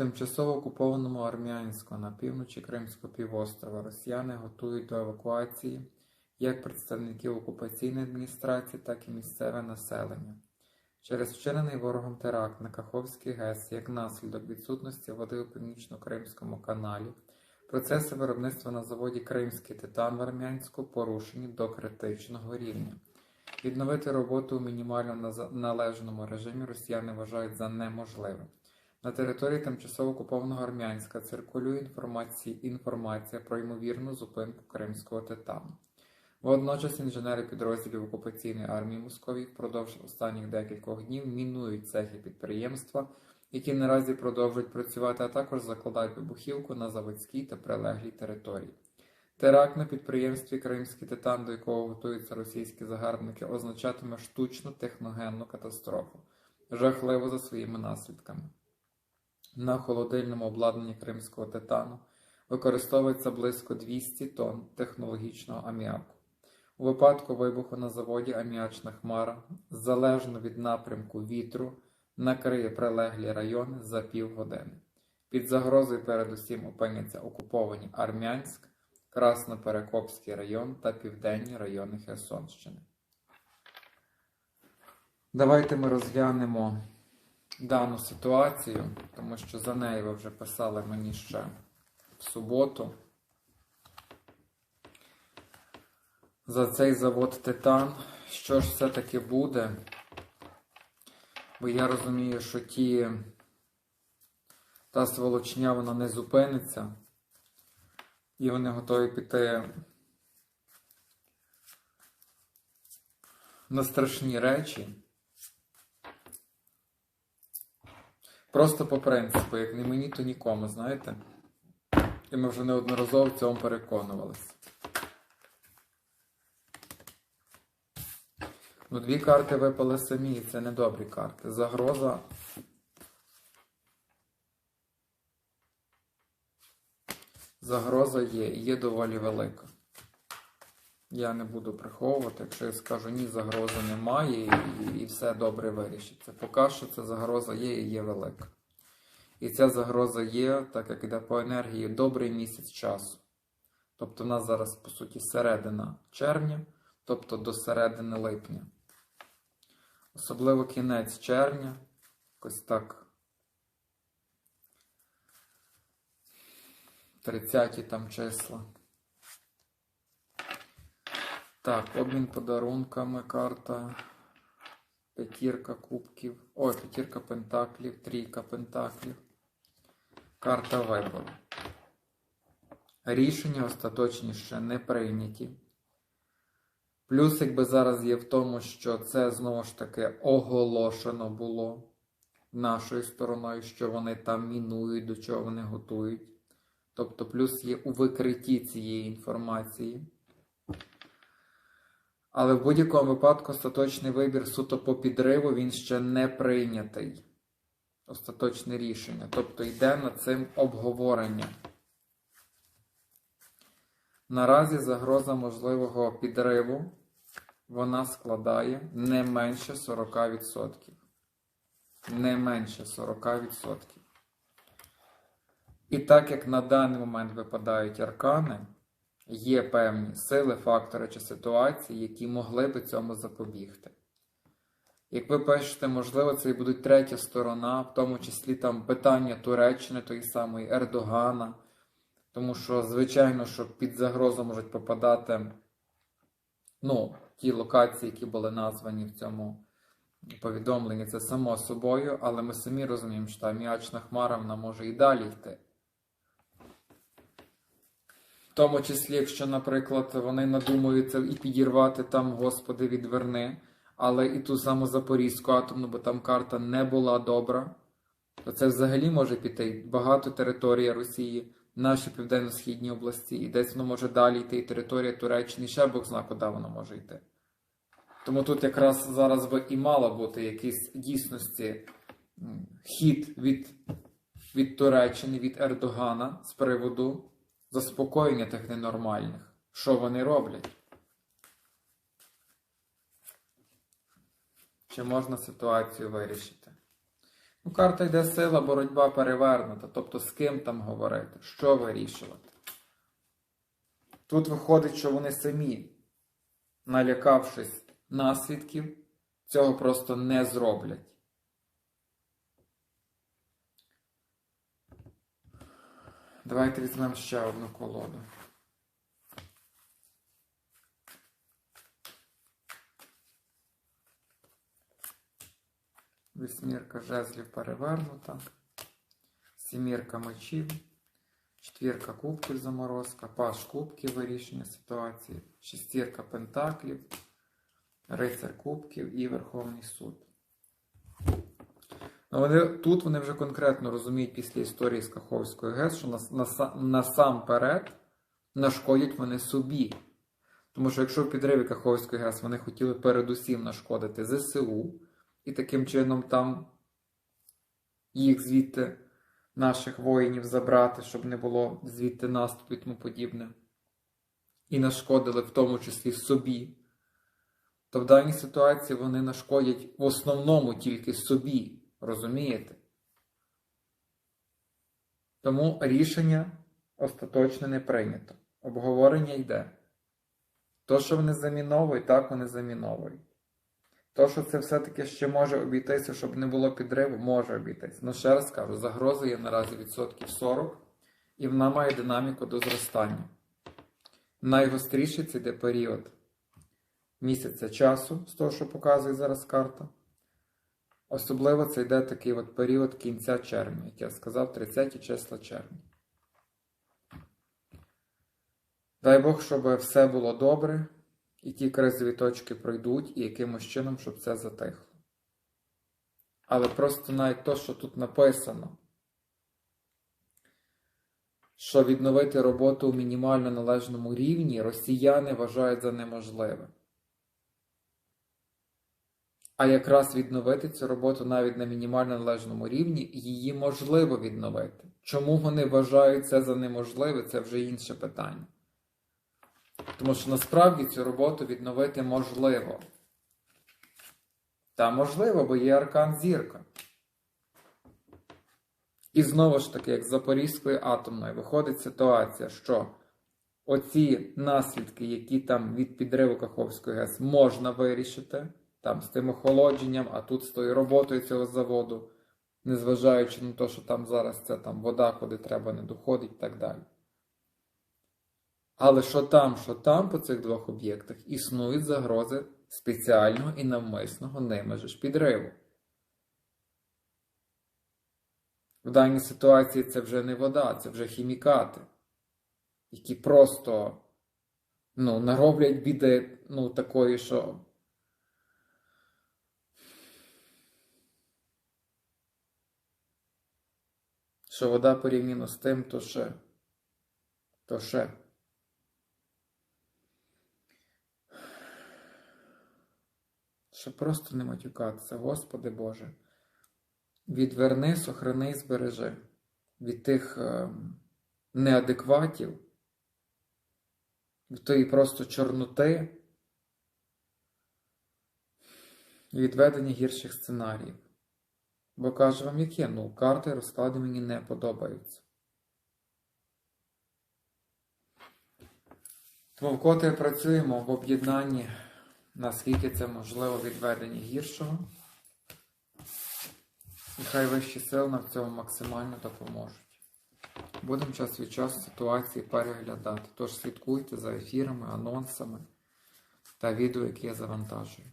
тимчасово окупованому Армянську на півночі Кримського півострова росіяни готують до евакуації як представників окупаційної адміністрації, так і місцеве населення. Через вчинений ворогом теракт на Каховський ГЕС як наслідок відсутності води у північно-кримському каналі, процеси виробництва на заводі Кримський титан в Армянську порушені до критичного рівня. Відновити роботу у мінімально належному режимі росіяни вважають за неможливе. На території тимчасово окупованого Армянська циркулює інформація, про ймовірну зупинку кримського титану. Водночас інженери підрозділів окупаційної армії Московії впродовж останніх декількох днів мінують цехи підприємства, які наразі продовжують працювати, а також закладають вибухівку на заводській та прилеглій території. Теракт на підприємстві Кримський титан, до якого готуються російські загарбники, означатиме штучну техногенну катастрофу, жахливо за своїми наслідками. На холодильному обладнанні кримського титану використовується близько 200 тонн технологічного аміаку. У випадку вибуху на заводі аміачна хмара, залежно від напрямку вітру, накриє прилеглі райони за півгодини. Під загрозою передусім опиняться окуповані Армянськ, Красноперекопський район та південні райони Херсонщини. Давайте ми розглянемо дану ситуацію, тому що за неї ви вже писали мені ще в суботу. За цей завод Титан. Що ж все-таки буде? Бо я розумію, що ті та сволочня вона не зупиниться, і вони готові піти на страшні речі. Просто по принципу, як не мені, то нікому, знаєте? І ми вже неодноразово в цьому переконувалися. Ну, дві карти випали самі, і це не добрі карти. Загроза. Загроза є, є доволі велика. Я не буду приховувати, якщо я скажу ні, загрози немає, і, і все добре вирішиться. Поки що ця загроза є і є велика. І ця загроза є, так як іде по енергії, добрий місяць часу. Тобто, в нас зараз, по суті, середина червня, тобто до середини липня. Особливо кінець червня, якось так. 30 там числа. Так, обмін подарунками карта. П'ятірка кубків. Ой, п'ятірка пентаклів, трійка пентаклів. Карта вибору. Рішення остаточні ще не прийняті. Плюс, якби зараз є в тому, що це знову ж таки оголошено було нашою стороною, що вони там мінують, до чого вони готують. Тобто, плюс є у викритті цієї інформації. Але в будь-якому випадку остаточний вибір суто по підриву він ще не прийнятий. Остаточне рішення. Тобто йде над цим обговорення. Наразі загроза можливого підриву вона складає не менше 40%. Не менше 40%. І так як на даний момент випадають аркани, є певні сили, фактори чи ситуації, які могли би цьому запобігти. Як ви пишете, можливо, це і буде третя сторона, в тому числі там питання Туреччини, тої самої Ердогана. Тому що, звичайно, що під загрозу можуть попадати ну, ті локації, які були названі в цьому повідомленні, це само собою, але ми самі розуміємо, що та м'ячна хмара вона може і далі йти. В тому числі, якщо, наприклад, вони надумаються і підірвати там, Господи, відверни, але і ту саму Запорізьку атомну, бо там карта не була добра, то це взагалі може піти багато території Росії наші південно-східні області, і десь воно може далі йти і територія Туреччини, і ще Бог зна, куди воно може йти. Тому тут якраз зараз би і мало бути якийсь дійсності хід від, від Туреччини, від Ердогана з приводу заспокоєння тих ненормальних. Що вони роблять? Чи можна ситуацію вирішити? Ну, карта йде сила, боротьба перевернута. Тобто з ким там говорити, що вирішувати. Тут виходить, що вони самі, налякавшись наслідків, цього просто не зроблять. Давайте візьмемо ще одну колоду. Вісьмірка жезлів перевернута, сімірка мечів, четвірка кубків заморозка, паш кубків вирішення ситуації, шестірка пентаклів, рицар кубків і Верховний суд. Ну, вони, тут вони вже конкретно розуміють після історії з Каховської ГЕС, що нас, наса- насамперед нашкодять вони собі. Тому що якщо в підриві Каховської ГЕС вони хотіли передусім нашкодити ЗСУ, і таким чином там їх звідти, наших воїнів, забрати, щоб не було звідти наступу і тому подібне. І нашкодили в тому числі собі. То в даній ситуації вони нашкодять в основному тільки собі. Розумієте? Тому рішення остаточно не прийнято. Обговорення йде. То, що вони заміновують, так вони заміновують. То, що це все-таки ще може обійтися, щоб не було підриву, може обійтися. Ну, ще раз кажу, загроза є наразі відсотків 40, і вона має динаміку до зростання. Найгостріший це йде період місяця часу, з того, що показує зараз карта. Особливо це йде такий от період кінця червня, як я сказав, 30 числа червня. Дай Бог, щоб все було добре, і ті кризові точки пройдуть, і якимось чином, щоб це затихло. Але просто навіть то, що тут написано, що відновити роботу у мінімально належному рівні, росіяни вважають за неможливе. А якраз відновити цю роботу навіть на мінімально належному рівні, її можливо відновити. Чому вони вважають це за неможливе, це вже інше питання. Тому що насправді цю роботу відновити можливо. Та можливо, бо є аркан зірка. І знову ж таки, як з Запорізькою атомною, виходить ситуація, що оці наслідки, які там від підриву Каховської ГЕС можна вирішити, там з тим охолодженням, а тут з тою роботою цього заводу, незважаючи на те, що там зараз це там вода, куди треба, не доходить і так далі. Але що там, що там по цих двох об'єктах існують загрози спеціального і навмисного ними ж підриву. В даній ситуації це вже не вода, це вже хімікати, які просто ну, нароблять біди ну, такої, що. Що вода порівняно з тим, то ще, то ще. Щоб просто не матюкатися, Господи Боже, відверни, сохрани і збережи від тих е, неадекватів, від тої просто чорноти і відведення гірших сценаріїв. Бо кажу вам, яке, ну, карти розклади мені не подобаються. Тому вкотре працюємо в об'єднанні наскільки це можливо відведення гіршого. І хай вищі сили нам в цьому максимально допоможуть. Будемо час від часу ситуації переглядати. Тож слідкуйте за ефірами, анонсами та відео, які я завантажую.